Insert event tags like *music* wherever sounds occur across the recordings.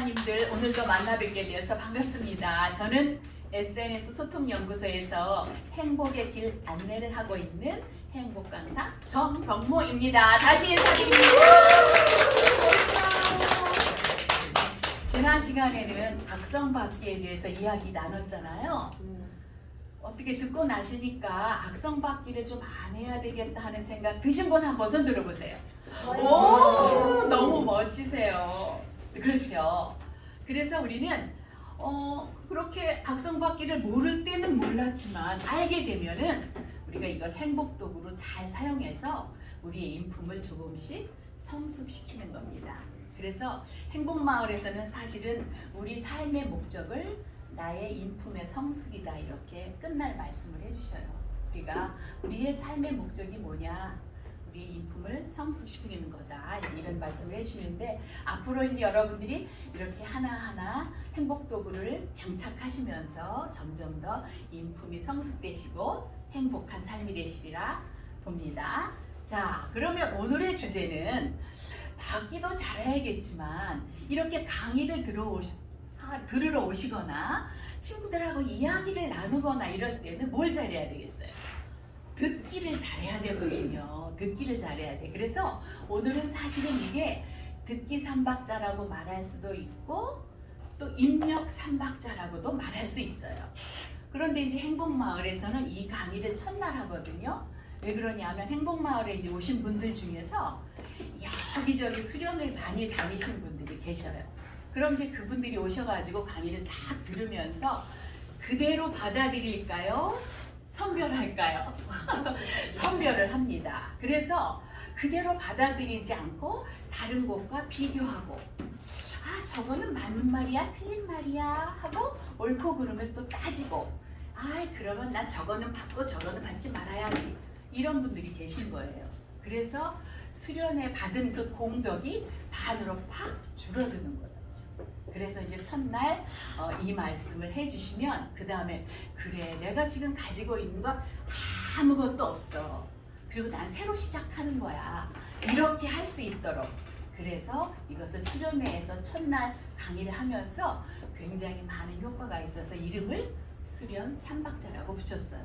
전도사님들 오늘도 만나 뵙게 되어서 반갑습니다. 저는 SNS 소통연구소에서 행복의 길 안내를 하고 있는 행복 강사 정경모입니다. 다시 인사드립니다. 지난 시간에는 악성받기에 대해서 이야기 나눴잖아요. 어떻게 듣고 나시니까 악성받기를 좀 안 해야 되겠다 하는 생각 드신 분 한번 손 들어보세요. 오, 너무 멋지세요. 그렇죠. 그래서 우리는 어, 그렇게 악성받기를 모를 때는 몰랐지만 알게 되면은 우리가 이걸 행복 도구로 잘 사용해서 우리의 인품을 조금씩 성숙시키는 겁니다. 그래서 행복 마을에서는 사실은 우리 삶의 목적을 나의 인품의 성숙이다 이렇게 끝날 말씀을 해주셔요. 우리가 우리의 삶의 목적이 뭐냐? 우리의 인품을 성숙시키는 거다. 이제 이런 말씀을 해주시는데 앞으로 이제 여러분들이 이렇게 하나하나 행복 도구를 장착하시면서 점점 더 인품이 성숙되시고 행복한 삶이 되시리라 봅니다. 자, 그러면 오늘의 주제는 받기도 잘해야겠지만 이렇게 강의를 들어오시, 하- 들으러 오시거나 친구들하고 이야기를 나누거나 이럴 때는 뭘 잘해야 되겠어요? 듣기를 잘해야 되거든요. 듣기를 잘해야 돼. 그래서 오늘은 사실은 이게 듣기 삼박자라고 말할 수도 있고 또 입력 삼박자라고도 말할 수 있어요. 그런데 이제 행복마을에서는 이 강의를 첫날 하거든요. 왜 그러냐면 행복마을에 이제 오신 분들 중에서 여기저기 수련을 많이 다니신 분들이 계셔요. 그럼 이제 그분들이 오셔가지고 강의를 다 들으면서 그대로 받아들일까요? 선별할까요? *laughs* 선별을 합니다. 그래서 그대로 받아들이지 않고 다른 곳과 비교하고 아 저거는 맞는 말이야 틀린 말이야 하고 옳고 그름을 또 따지고 아 그러면 난 저거는 받고 저거는 받지 말아야지 이런 분들이 계신 거예요. 그래서 수련회 받은 그 공덕이 반으로 팍 줄어드는 거죠. 그래서 이제 첫날 어, 이 말씀을 해주시면 그 다음에 그래 내가 지금 가지고 있는 거 아무것도 없어. 그리고 난 새로 시작하는 거야. 이렇게 할 수 있도록. 그래서 이것을 수련회에서 첫날 강의를 하면서 굉장히 많은 효과가 있어서 이름을 수련 삼박자라고 붙였어요.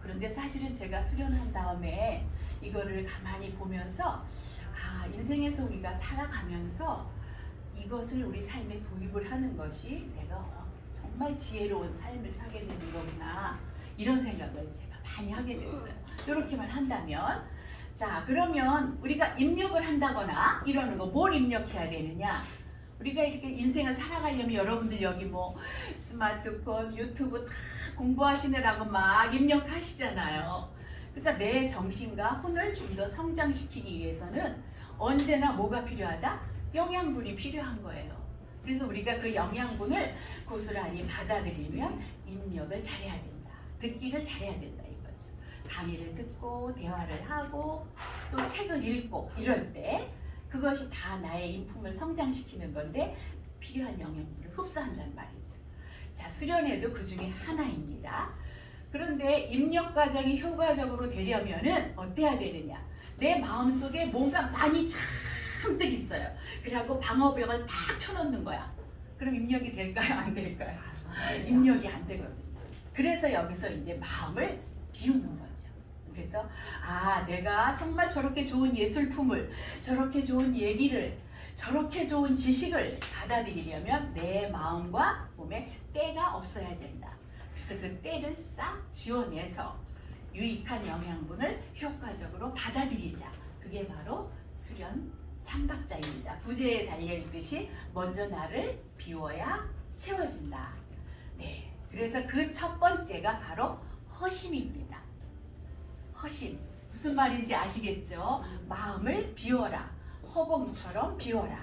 그런데 사실은 제가 수련한 다음에 이거를 가만히 보면서 아, 인생에서 우리가 살아가면서 이것을 우리 삶에 도입을 하는 것이 내가 어, 정말 지혜로운 삶을 살게 되는 거구나 이런 생각을 제가 많이 하게 됐어요. 이렇게만 한다면 자 그러면 우리가 입력을 한다거나 이러는 거 뭘 입력해야 되느냐? 우리가 이렇게 인생을 살아가려면 여러분들 여기 뭐 스마트폰, 유튜브 다 공부하시느라고 막 입력하시잖아요. 그러니까 내 정신과 혼을 좀 더 성장시키기 위해서는 언제나 뭐가 필요하다? 영양분이 필요한 거예요. 그래서 우리가 그 영양분을 고스란히 받아들이면 입력을 잘해야 된다. 듣기를 잘해야 된다 이거죠. 강의를 듣고 대화를 하고 또 책을 읽고 이럴 때 그것이 다 나의 인품을 성장시키는 건데 필요한 영양분을 흡수한다는 말이죠. 자, 수련회도 그 중에 하나입니다. 그런데 입력 과정이 효과적으로 되려면은 어때야 되느냐? 내 마음속에 뭔가 많이 잔뜩 있어요. 그래갖고 방어벽을 딱 쳐놓는 거야. 그럼 입력이 될까요? 안 될까요? 입력이 안 되거든요. 그래서 여기서 이제 마음을 비우는 거죠. 그래서 아 내가 정말 저렇게 좋은 예술품을 저렇게 좋은 얘기를 저렇게 좋은 지식을 받아들이려면 내 마음과 몸에 때가 없어야 된다. 그래서 그 때를 싹 지워내서 유익한 영양분을 효과적으로 받아들이자. 그게 바로 수련 삼박자입니다. 부제에 달려 있듯이 먼저 나를 비워야 채워진다. 네. 그래서 그 첫 번째가 바로 허심입니다. 허심. 무슨 말인지 아시겠죠? 마음을 비워라. 허공처럼 비워라.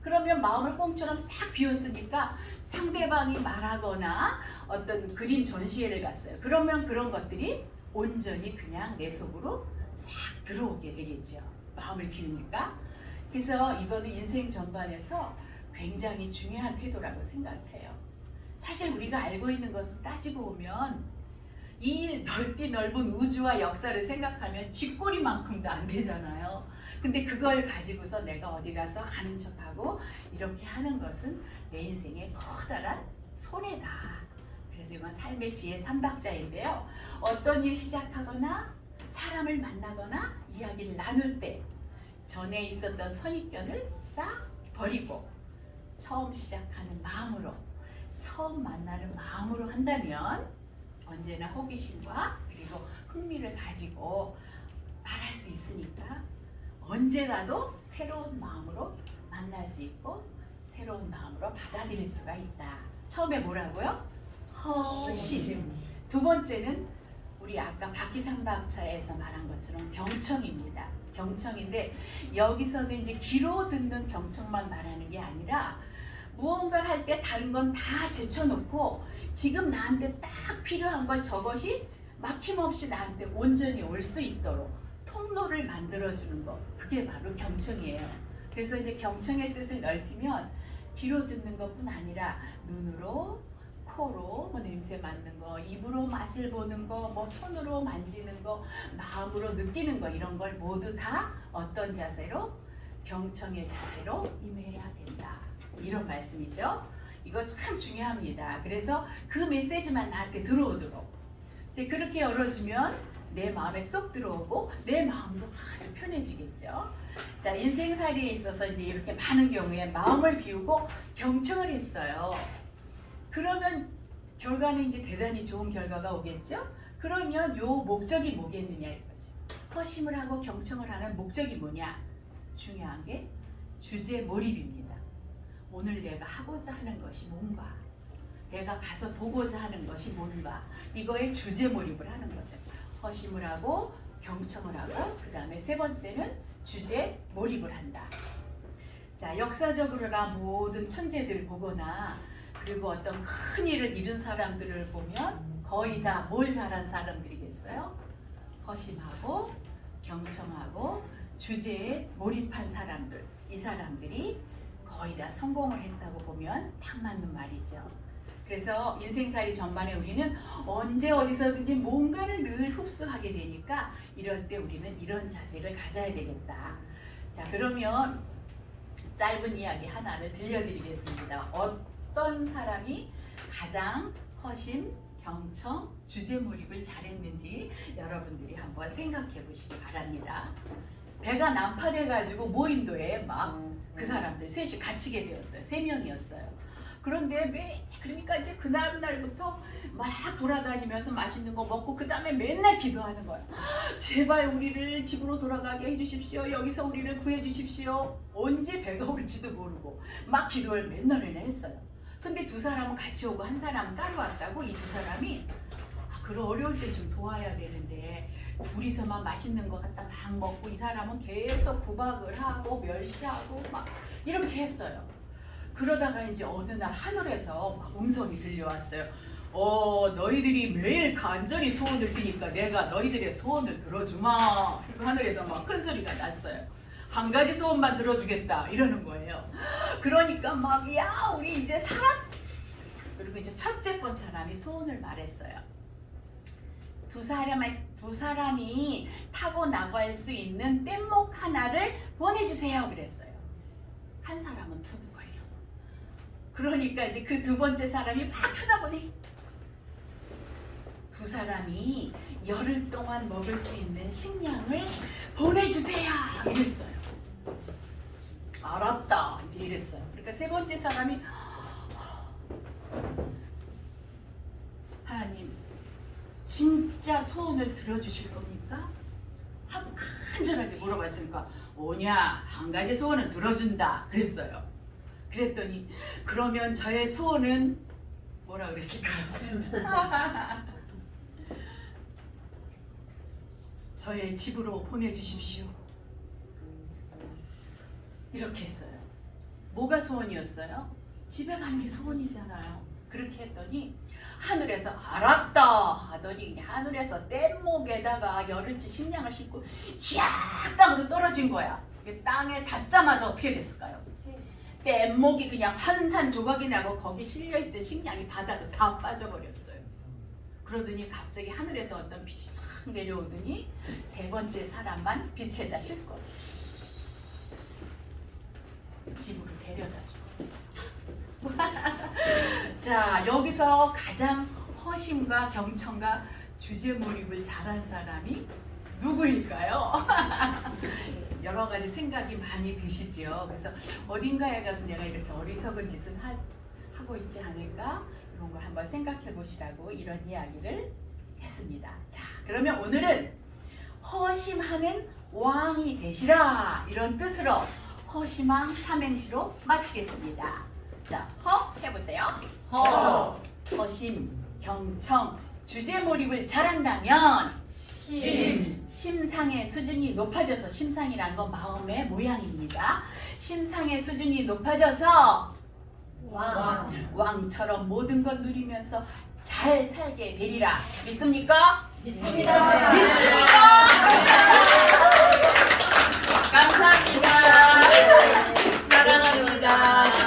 그러면 마음을 꽁처럼 싹 비웠으니까 상대방이 말하거나 어떤 그림 전시회를 갔어요. 그러면 그런 것들이 온전히 그냥 내 속으로 싹 들어오게 되겠죠. 마음을 비우니까. 그래서 이거는 인생 전반에서 굉장히 중요한 태도라고 생각해요. 사실 우리가 알고 있는 것을 따지고 보면 이 넓디 넓은 우주와 역사를 생각하면 쥐꼬리만큼도 안 되잖아요. 근데 그걸 가지고서 내가 어디 가서 아는 척하고 이렇게 하는 것은 내 인생의 커다란 손해다. 그래서 이건 삶의 지혜 삼박자인데요. 어떤 일 시작하거나 사람을 만나거나 이야기를 나눌 때 전에 있었던 선입견을 싹 버리고 처음 시작하는 마음으로 처음 만나는 마음으로 한다면 언제나 호기심과 그리고 흥미를 가지고 말할 수 있으니까 언제라도 새로운 마음으로 만날 수 있고 새로운 마음으로 받아들일 수가 있다. 처음에 뭐라고요? 허심. 두 번째는 우리 아까 바퀴상박차에서 말한 것처럼 경청입니다. 경청인데 여기서는 이제 귀로 듣는 경청만 말하는 게 아니라 무언가를 할 때 다른 건 다 제쳐놓고 지금 나한테 딱 필요한 걸 저것이 막힘없이 나한테 온전히 올 수 있도록 통로를 만들어주는 것 그게 바로 경청이에요. 그래서 이제 경청의 뜻을 넓히면 귀로 듣는 것뿐 아니라 눈으로 코로 뭐 냄새 맡는 거, 입으로 맛을 보는 거, 뭐 손으로 만지는 거, 마음으로 느끼는 거 이런 걸 모두 다 어떤 자세로 경청의 자세로 임해야 된다. 이런 말씀이죠. 이거 참 중요합니다. 그래서 그 메시지만 나한테 들어오도록 이제 그렇게 열어주면 내 마음에 쏙 들어오고 내 마음도 아주 편해지겠죠. 자 인생살이에 있어서 이제 이렇게 많은 경우에 마음을 비우고 경청을 했어요. 그러면 결과는 이제 대단히 좋은 결과가 오겠죠. 그러면 요 목적이 뭐겠느냐 이거지. 허심을 하고 경청을 하는 목적이 뭐냐? 중요한 게 주제 몰입입니다. 오늘 내가 하고자 하는 것이 뭔가, 내가 가서 보고자 하는 것이 뭔가, 이거에 주제 몰입을 하는 거죠. 허심을 하고 경청을 하고, 그 다음에 세 번째는 주제 몰입을 한다. 자, 역사적으로나 모든 천재들 보거나 그리고 어떤 큰 일을 이룬 사람들을 보면 거의 다 뭘 잘한 사람들이겠어요? 허심하고 경청하고 주제에 몰입한 사람들, 이 사람들이 거의 다 성공을 했다고 보면 딱 맞는 말이죠. 그래서 인생살이 전반에 우리는 언제 어디서든지 뭔가를 늘 흡수하게 되니까 이럴 때 우리는 이런 자세를 가져야 되겠다. 자, 그러면 짧은 이야기 하나를 들려드리겠습니다. 어 떤 사람이 가장 허심, 경청, 주제 몰입을 잘했는지 여러분들이 한번 생각해 보시기 바랍니다. 배가 난파돼 가지고 모인도에 막 그 사람들 셋이 갇히게 되었어요. 세 명이었어요. 그런데 매 그러니까 이제 그날 날부터 막 돌아다니면서 맛있는 거 먹고 그 다음에 맨날 기도하는 거야. 제발 우리를 집으로 돌아가게 해주십시오. 여기서 우리를 구해주십시오. 언제 배가 올지도 모르고 막 기도를 맨날 맨날 했어요. 근데 두 사람은 같이 오고 한 사람은 따로 왔다고 이 두 사람이 아, 그런 어려울 때 좀 도와야 되는데 둘이서만 맛있는 거 갖다 막 먹고 이 사람은 계속 구박을 하고 멸시하고 막 이렇게 했어요. 그러다가 이제 어느 날 하늘에서 막 음성이 들려왔어요. 어 너희들이 매일 간절히 소원을 비니까 내가 너희들의 소원을 들어주마. 하늘에서 막 큰 소리가 났어요. 한 가지 소원만 들어주겠다 이러는 거예요. 그러니까 막 야 우리 이제 살았. 그리고 이제 첫째 번 사람이 소원을 말했어요. 두 사람의 두 사람이 타고 나갈 수 있는 뗏목 하나를 보내주세요 그랬어요. 한 사람은 두고 가요. 그러니까 이제 그 두 번째 사람이 막 쳐다보니 두 사람이 열흘 동안 먹을 수 있는 식량을 보내주세요 이랬어요. 이랬어요. 그러니까 세 번째 사람이 하나님 진짜 소원을 들어주실 겁니까? 하고 간절하게 물어봤으니까 오냐 한 가지 소원은 들어준다 그랬어요. 그랬더니 그러면 저의 소원은 뭐라 그랬을까요? *laughs* 저의 집으로 보내주십시오. 이렇게 했어요. 뭐가 소원이었어요? 집에 가는 게 소원이잖아요. 그렇게 했더니 하늘에서 알았다 하더니 하늘에서 뗏목에다가 열흘치 식량을 싣고 쫙 땅으로 떨어진 거야. 땅에 닿자마자 어떻게 됐을까요? 뗏목이 그냥 한산 조각이 나고 거기 실려있던 식량이 바다로 다 빠져버렸어요. 그러더니 갑자기 하늘에서 어떤 빛이 쫙 내려오더니 세 번째 사람만 빛에다 싣고 집으로 데려다 주었어요. *laughs* 자, 여기서 가장 허심과 경청과 주제 몰입을 잘한 사람이 누구일까요? *laughs* 여러 가지 생각이 많이 드시죠. 그래서 어딘가에 가서 내가 이렇게 어리석은 짓은 하, 하고 있지 않을까? 이런 걸 한번 생각해 보시라고 이런 이야기를 했습니다. 자, 그러면 오늘은 허심하는 왕이 되시라 이런 뜻으로 허심왕 삼행시로 마치겠습니다. 자, 허 해보세요. 허. 허심, 경청, 주제 몰입을 잘한다면 심. 심상의 수준이 높아져서 심상이란 건 마음의 모양입니다. 심상의 수준이 높아져서 왕. 왕처럼 모든 것 누리면서 잘 살게 되리라. 믿습니까? 믿습니다. 믿습니다. 감사합니다. 사랑합니다.